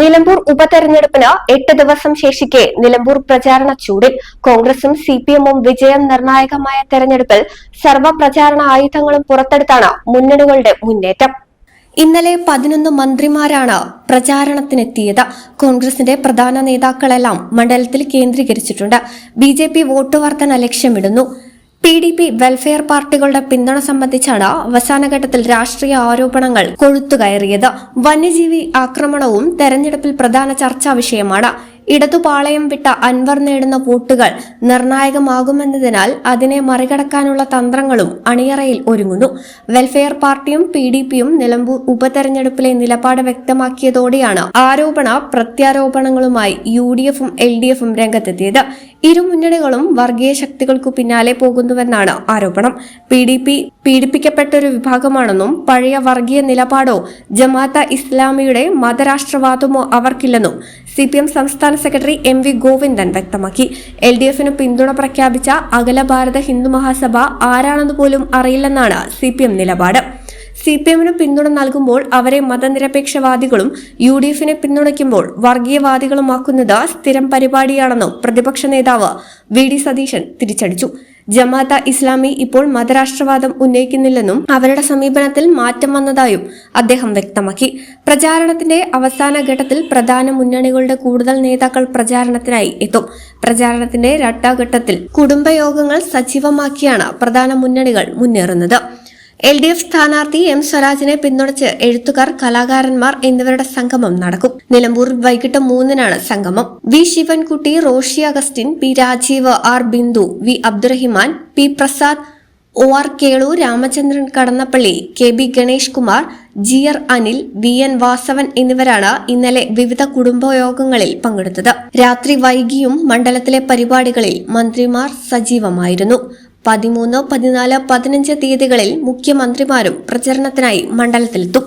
Nilambur ഉപതെരഞ്ഞെടുപ്പിന് എട്ട് ദിവസം ശേഷിക്കെ നിലമ്പൂർ പ്രചാരണ ചൂടിൽ കോൺഗ്രസും സി പി എമ്മും വിജയം നിർണായകമായ തെരഞ്ഞെടുപ്പിൽ സർവപ്രചാരണ ആയുധങ്ങളും പുറത്തെടുത്താണ് മുന്നണികളുടെ മുന്നേറ്റം. ഇന്നലെ പതിനൊന്ന് മന്ത്രിമാരാണ് പ്രചാരണത്തിനെത്തിയത്. കോൺഗ്രസിന്റെ പ്രധാന നേതാക്കളെല്ലാം മണ്ഡലത്തിൽ കേന്ദ്രീകരിച്ചിട്ടുണ്ട്. ബി ജെ പി വോട്ട് വർധന ലക്ഷ്യമിടുന്നു. പി ഡി പി വെൽഫെയർ പാർട്ടികളുടെ പിന്തുണ സംബന്ധിച്ചാണ് അവസാനഘട്ടത്തിൽ രാഷ്ട്രീയ ആരോപണങ്ങൾ കൊഴുത്തുകയറിയത് വന്യജീവി ആക്രമണവും തെരഞ്ഞെടുപ്പിൽ പ്രധാന ചർച്ചാ വിഷയമാണ്. ഇടതുപാളയം വിട്ട അൻവർ നേടുന്ന വോട്ടുകൾ നിർണായകമാകുമെന്നതിനാൽ അതിനെ മറികടക്കാനുള്ള തന്ത്രങ്ങളും അണിയറയിൽ ഒരുങ്ങുന്നു. വെൽഫെയർ പാർട്ടിയും പി ഡി പിയും നിലമ്പൂർ ഉപതെരഞ്ഞെടുപ്പിലെ നിലപാട് വ്യക്തമാക്കിയതോടെയാണ് ആരോപണ പ്രത്യാരോപണങ്ങളുമായി യു ഡി എഫും എൽ ഡി എഫും രംഗത്തെത്തിയത്. ഇരു മുന്നണികളും വർഗീയ ശക്തികൾക്കു പിന്നാലെ പോകുന്നുവെന്നാണ് ആരോപണം. പി ഡി പി പീഡിപ്പിക്കപ്പെട്ട ഒരു വിഭാഗമാണെന്നും പഴയ വർഗീയ നിലപാടോ ജമാഅത്ത ഇസ്ലാമിയുടെ മതരാഷ്ട്രവാദമോ അവർക്കില്ലെന്നും സി പി എം സംസ്ഥാന സെക്രട്ടറി എം വി ഗോവിന്ദൻ വ്യക്തമാക്കി. എൽ ഡി എഫിന് പിന്തുണ പ്രഖ്യാപിച്ച അഖില ഭാരത ഹിന്ദു മഹാസഭ ആരാണെന്ന് പോലും അറിയില്ലെന്നാണ് സി പി എം നിലപാട്. സി പി എമ്മിന് പിന്തുണ നൽകുമ്പോൾ അവരെ മതനിരപേക്ഷവാദികളും യു ഡി എഫിനെ പിന്തുണയ്ക്കുമ്പോൾ വർഗീയവാദികളുമാക്കുന്നത് സ്ഥിരം പരിപാടിയാണെന്നും പ്രതിപക്ഷ നേതാവ് വി ഡി സതീശൻ തിരിച്ചടിച്ചു. ജമാഅത്ത ഇസ്ലാമി ഇപ്പോൾ മതരാഷ്ട്രവാദം ഉന്നയിക്കുന്നില്ലെന്നും അവരുടെ സമീപനത്തിൽ മാറ്റം വന്നതായും അദ്ദേഹം വ്യക്തമാക്കി. പ്രചാരണത്തിന്റെ അവസാന ഘട്ടത്തിൽ പ്രധാന മുന്നണികളുടെ കൂടുതൽ നേതാക്കൾ പ്രചാരണത്തിനായി എത്തും. പ്രചാരണത്തിന്റെ രണ്ടാം ഘട്ടത്തിൽ കുടുംബയോഗങ്ങൾ സജീവമാക്കിയാണ് പ്രധാന മുന്നണികൾ മുന്നേറുന്നത്. എൽ ഡി എഫ് സ്ഥാനാർത്ഥി എം സ്വരാജിനെ പിന്തുണച്ച് എഴുത്തുകാർ കലാകാരന്മാർ എന്നിവരുടെ സംഗമം നടക്കും. നിലമ്പൂർ വൈകിട്ട് മൂന്നിനാണ് സംഗമം. V Sivankutty Roshi Augustine P Rajeev R Bindu V Abdurahiman P Prasad O R Kelu Ramachandran Kadannappally K B Ganesh Kumar G R Anil V N Vasavan എന്നിവരാണ് ഇന്നലെ വിവിധ കുടുംബയോഗങ്ങളിൽ പങ്കെടുത്തത്. രാത്രി വൈകിയും മണ്ഡലത്തിലെ പരിപാടികളിൽ മന്ത്രിമാർ സജീവമായിരുന്നു. പതിമൂന്ന് പതിനാല് പതിനഞ്ച് തീയതികളിൽ മുഖ്യമന്ത്രിമാരും പ്രചരണത്തിനായി മണ്ഡലത്തിലെത്തും.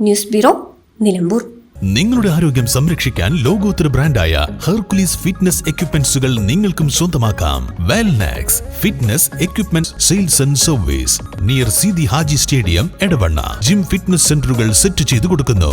News bureau Nilambur. നിങ്ങളുടെ ആരോഗ്യം സംരക്ഷിക്കാൻ ലോകോത്തര ബ്രാൻഡായ ഹെർക്കുലീസ് ഫിറ്റ്നസ് എക്യുപ്മെന്റ്സുകൾ നിങ്ങൾക്കും സ്വന്തമാക്കാം. Wellnax fitness equipment sales and service near C D Haji stadium Edavanna gym fitness സെന്ററുകൾ സെറ്റ് ചെയ്തു കൊടുക്കുന്നു.